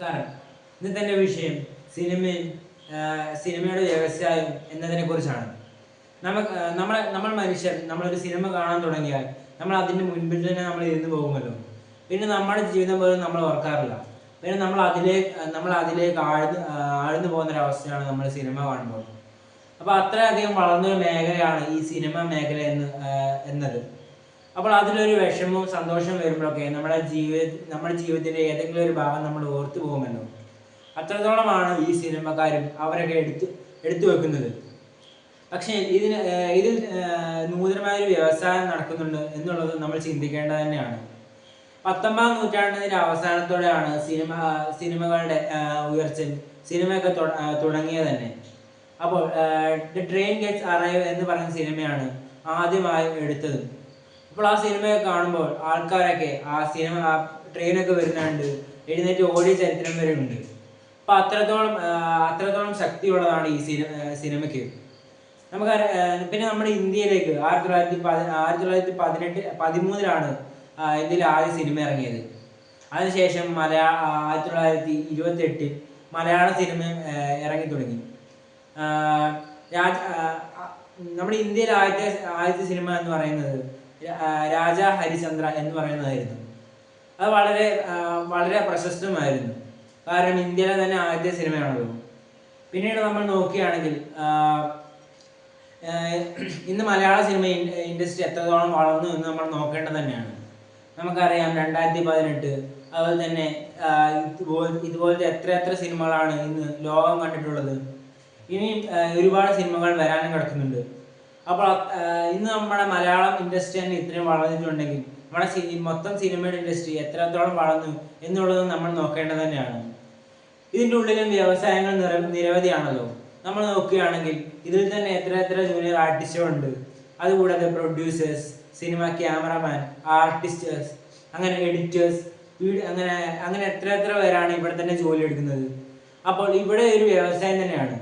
നമസ്കാരം. ഇന്നത്തെ വിഷയം സിനിമയും സിനിമയുടെ വ്യവസായം എന്നതിനെ കുറിച്ചാണ്. നമുക്ക് നമ്മൾ നമ്മൾ മനുഷ്യർ നമ്മളൊരു സിനിമ കാണാൻ തുടങ്ങിയാൽ നമ്മൾ അതിന്റെ മുൻപിൽ തന്നെ നമ്മൾ ഇരുന്ന് പോകുമല്ലോ. പിന്നെ നമ്മുടെ ജീവിതം പോലും നമ്മൾ ഓർക്കാറില്ല. പിന്നെ നമ്മൾ അതിലേക്ക് നമ്മൾ അതിലേക്ക് ആഴ്ന്ന് ആഴ്ന്നു പോകുന്ന ഒരു അവസ്ഥയാണ് നമ്മൾ സിനിമ കാണുമ്പോൾ. അപ്പോൾ അത്രയധികം വളർന്നൊരു മേഖലയാണ് ഈ സിനിമ മേഖല എന്ന് എന്നത്. അപ്പോൾ അതിലൊരു വിഷമവും സന്തോഷവും വരുമ്പോഴൊക്കെ നമ്മുടെ ജീവിത നമ്മുടെ ജീവിതത്തിന്റെ ഏതെങ്കിലും ഒരു ഭാഗം നമ്മൾ ഓർത്തു പോകുമല്ലോ. അത്രത്തോളമാണ് ഈ സിനിമക്കാരും അവരൊക്കെ എടുത്ത് എടുത്തു വെക്കുന്നത്. പക്ഷേ ഇതിന് ഇതിൽ നൂതനമായൊരു വ്യവസായം നടക്കുന്നുണ്ട് എന്നുള്ളത് നമ്മൾ ചിന്തിക്കേണ്ടത് തന്നെയാണ്. പത്തൊമ്പതാം നൂറ്റാണ്ടിന്റെ അവസാനത്തോടെയാണ് സിനിമ സിനിമകളുടെ ഉയർച്ച സിനിമയൊക്കെ തുടങ്ങിയത് തന്നെ. അപ്പോൾ ദ ട്രെയിൻ ഗെറ്റ്സ് അറൈവ് എന്ന് പറയുന്ന സിനിമയാണ് ആദ്യമായി എടുത്തത്. അപ്പോൾ ആ സിനിമയൊക്കെ കാണുമ്പോൾ ആൾക്കാരൊക്കെ ആ സിനിമ ആ ട്രെയിനൊക്കെ വരുന്നുണ്ട് എഴുന്നേറ്റ് ഓടിയ ചരിത്രം വരെ ഉണ്ട്. അപ്പൊ അത്രത്തോളം അത്രത്തോളം ശക്തിയുള്ളതാണ് ഈ സിനിമ സിനിമയ്ക്ക്. നമുക്ക് പിന്നെ നമ്മുടെ ഇന്ത്യയിലേക്ക് ആയിരത്തി തൊള്ളായിരത്തി പതി ആയിരത്തി തൊള്ളായിരത്തി പതിനെട്ട് പതിമൂന്നിലാണ് ഇന്ത്യയിൽ ആദ്യ സിനിമ ഇറങ്ങിയത്. അതിനുശേഷം മലയാള ആയിരത്തി തൊള്ളായിരത്തി ഇരുപത്തി എട്ടിൽ മലയാള സിനിമ ഇറങ്ങി തുടങ്ങി. നമ്മുടെ ഇന്ത്യയിൽ ആദ്യത്തെ ആദ്യത്തെ സിനിമ എന്ന് പറയുന്നത് രാജ ഹരിചന്ദ്ര എന്ന് പറയുന്നതായിരുന്നു. അത് വളരെ വളരെ പ്രശസ്തമായിരുന്നു. കാരണം ഇന്ത്യയിലെ തന്നെ ആദ്യത്തെ സിനിമയാണല്ലോ പിന്നീട് നമ്മൾ നോക്കുകയാണെങ്കിൽ ഇന്ന് മലയാള സിനിമ ഇൻഡസ്ട്രി എത്രത്തോളം വളർന്നു എന്ന് നമ്മൾ നോക്കേണ്ടത് തന്നെയാണ്. നമുക്കറിയാം രണ്ടായിരത്തി പതിനെട്ട് അതുപോലെ തന്നെ ഇതുപോലത്തെ എത്ര എത്ര സിനിമകളാണ് ഇന്ന് ലോകം കണ്ടിട്ടുള്ളത്. ഇനിയും ഒരുപാട് സിനിമകൾ വരാനും കിടക്കുന്നുണ്ട്. അപ്പോൾ ഇന്ന് നമ്മുടെ മലയാളം ഇൻഡസ്ട്രി തന്നെ ഇത്രയും വളർന്നിട്ടുണ്ടെങ്കിൽ നമ്മുടെ സിനി മൊത്തം സിനിമയുടെ ഇൻഡസ്ട്രി എത്രത്തോളം വളർന്നു എന്നുള്ളത് നമ്മൾ നോക്കേണ്ടത് തന്നെയാണ്. ഇതിന്റെ ഉള്ളിലും വ്യവസായങ്ങൾ നിര നിരവധിയാണല്ലോ. നമ്മൾ നോക്കുകയാണെങ്കിൽ ഇതിൽ തന്നെ എത്ര എത്ര ജൂനിയർ ആർട്ടിസ്റ്റുകളുണ്ട് അതുകൂടാതെ പ്രൊഡ്യൂസേഴ്സ് സിനിമ ക്യാമറമാൻ ആർട്ടിസ്റ്റേഴ്സ് അങ്ങനെ എഡിറ്റേഴ്സ് വീട് അങ്ങനെ അങ്ങനെ എത്ര എത്ര പേരാണ് ഇവിടെ തന്നെ ജോലി എടുക്കുന്നത്. അപ്പോൾ ഇവിടെ ഒരു വ്യവസായം തന്നെയാണ്.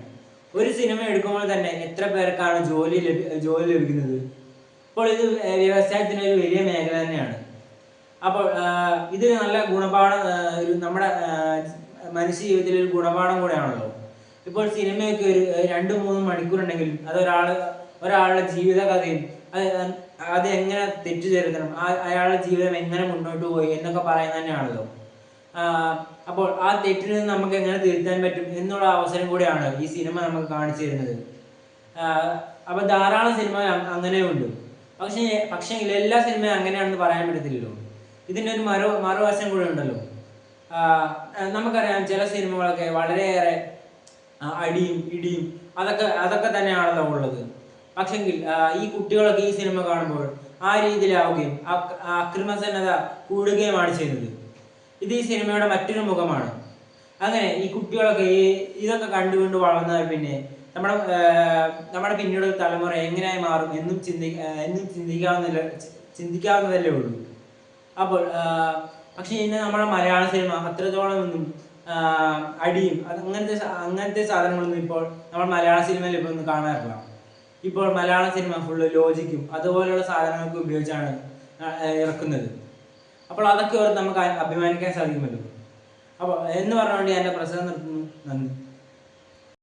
ഒരു സിനിമ എടുക്കുമ്പോൾ തന്നെ എത്ര പേർക്കാണ് ജോലി ജോലി ലഭിക്കുന്നത്? അപ്പോൾ ഇത് വ്യവസായത്തിന് ഒരു വലിയ മേഖല തന്നെയാണ്. അപ്പോൾ ഇതിന് നല്ല ഗുണപാഠം ഒരു നമ്മുടെ മനുഷ്യ ജീവിതത്തിൽ ഒരു ഗുണപാഠം കൂടെയാണല്ലോ. ഇപ്പോൾ സിനിമയൊക്കെ ഒരു രണ്ട് മൂന്ന് മണിക്കൂർ ഉണ്ടെങ്കിൽ അത് ഒരാൾ ഒരാളുടെ ജീവിതകഥയും അത് അത് എങ്ങനെ തെറ്റു ചേരുത്തണം ആ അയാളുടെ ജീവിതം എങ്ങനെ മുന്നോട്ട് പോയി എന്നൊക്കെ പറയുന്നത് തന്നെയാണല്ലോ. അപ്പോൾ ആ തെറ്റിൽ നിന്ന് നമുക്ക് എങ്ങനെ തിരുത്താൻ പറ്റും എന്നുള്ള അവസരം കൂടിയാണ് ഈ സിനിമ നമുക്ക് കാണിച്ചു തരുന്നത്. ആഹ് അപ്പൊ ധാരാളം സിനിമ അങ്ങനെയുണ്ട്. പക്ഷേ പക്ഷേ എല്ലാ സിനിമയും അങ്ങനെയാണെന്ന് പറയാൻ പറ്റത്തില്ലല്ലോ. ഇതിന്റെ ഒരു മറു മറുവശം കൂടെ ഉണ്ടല്ലോ. നമുക്കറിയാം ചില സിനിമകളൊക്കെ വളരെയേറെ അടിയും ഇടിയും അതൊക്കെ അതൊക്കെ തന്നെയാണല്ലോ ഉള്ളത്. പക്ഷെങ്കിൽ ഈ കുട്ടികളൊക്കെ ഈ സിനിമ കാണുമ്പോൾ ആ രീതിയിലാവുകയും അക്രമസന്നത കൂടുകയുമാണ് ചെയ്യുന്നത്. ഇത് ഈ സിനിമയുടെ മറ്റൊരു മുഖമാണ്. അങ്ങനെ ഈ കുട്ടികളൊക്കെ ഈ ഇതൊക്കെ കണ്ടുകൊണ്ട് വളർന്നാൽ പിന്നെ നമ്മുടെ നമ്മുടെ പിന്നീട് തലമുറ എങ്ങനെയായി മാറും എന്നും ചിന്തി എന്നും ചിന്തിക്കാവുന്നില്ല ചിന്തിക്കാവുന്നതല്ലേ ഉള്ളൂ. അപ്പോൾ പക്ഷേ ഇന്ന് നമ്മുടെ മലയാള സിനിമ അത്രത്തോളം ഒന്നും അടിയും അങ്ങനത്തെ അങ്ങനത്തെ സാധനങ്ങളൊന്നും ഇപ്പോൾ നമ്മൾ മലയാള സിനിമയിൽ ഇപ്പോൾ ഒന്നും കാണാറില്ല. ഇപ്പോൾ മലയാള സിനിമ ഫുള്ള് ലോജിക്കും അതുപോലെയുള്ള സാധനങ്ങളൊക്കെ ഉപയോഗിച്ചാണ് ഇറക്കുന്നത്. അപ്പോൾ അതൊക്കെ ഓർത്ത് നമുക്ക് അഭിമാനിക്കാൻ സാധിക്കുമല്ലോ. അപ്പോൾ എന്ന് പറഞ്ഞുകൊണ്ട് ഞാൻ എന്റെ പ്രസംഗം നിർത്തുന്നു. നന്ദി.